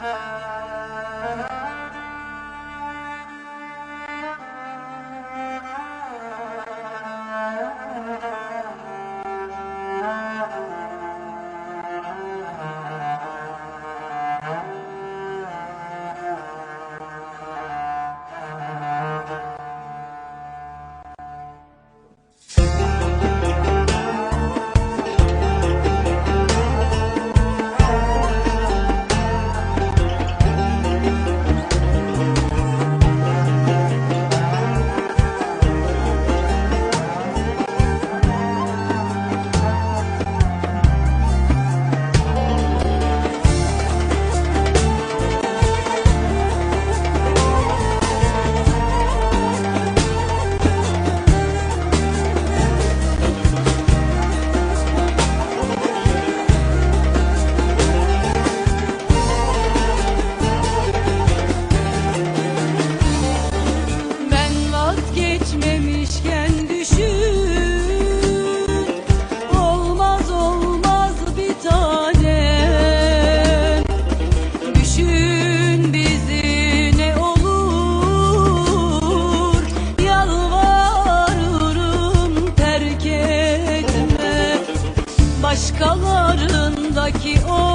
Ah. Like you.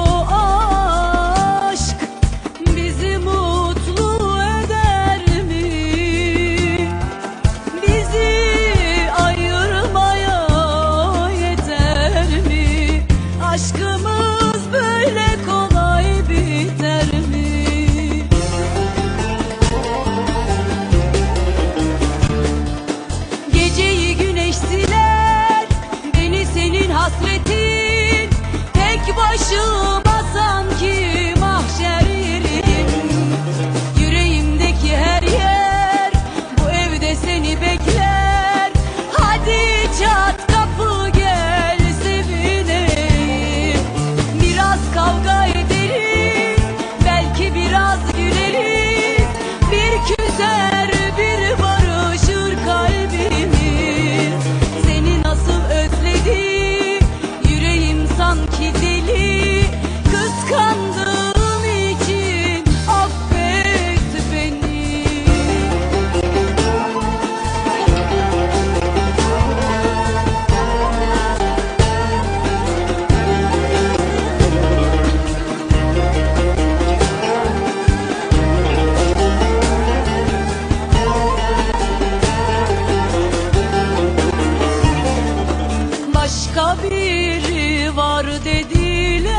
biri var dediler.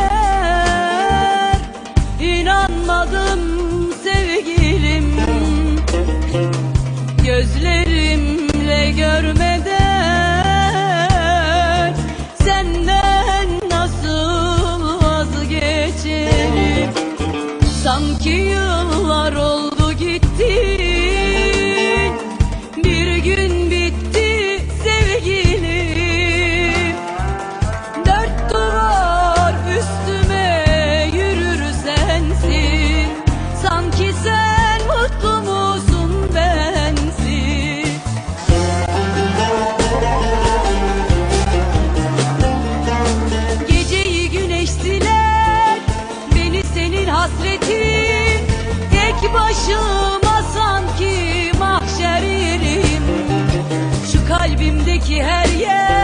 İnanmadım sevgilim. Gözlerimle görmeden Senden nasıl vazgeçerim? Sanki yürüyorum başıma sanki mahşer yerim Şu kalbimdeki her yer